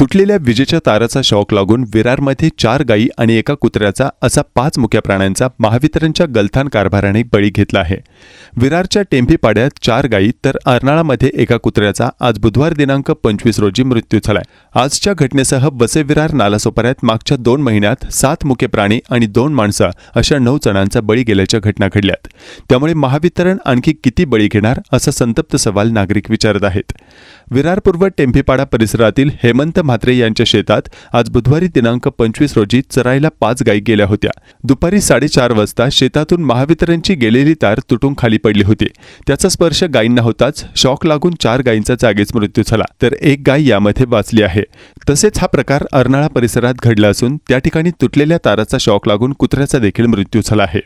तुटलेल्या विजेच्या ताराचा शॉक लागून विरारमध्ये चार गायी आणि एका कुत्र्याचा असा पाच मुक्या प्राण्यांचा महावितरणच्या गलथान कारभाराने बळी घेतला आहे. विरारच्या टेंभीपाड्यात चार गायी तर अर्नाळामध्ये एका कुत्र्याचा आज बुधवार दिनांक पंचवीस रोजी मृत्यू झालाय. आजच्या घटनेसह बसे विरार नालासोपाऱ्यात मागच्या दोन महिन्यात सात मुके प्राणी आणि दोन माणसं अशा नऊ जणांचा बळी गेल्याच्या घटना घडल्यात. त्यामुळे महावितरण आणखी किती बळी घेणार असा संतप्त सवाल नागरिक विचारत आहेत. विरारपूर्व टेंभीपाडा परिसरातील हेमंत म्हात्रे यांच्या शेतात आज बुधवारी दिनांक पंचवीस रोजी चरायला पाच गायी गेल्या होत्या. दुपारी साडेचार वाजता शेतातून महावितरणची गेलेली तार तुटून खाली पडली होती. त्याचा स्पर्श गायींना होताच शॉक लागून चार गायींचा जागीच मृत्यू झाला. तर एक गाय यामध्ये वाचली आहे. तसेच हा प्रकार अर्नाळा परिसरात घडला असून त्या ठिकाणी तुटलेल्या ताराचा शॉक लागून कुत्र्याचा देखील मृत्यू झाला आहे.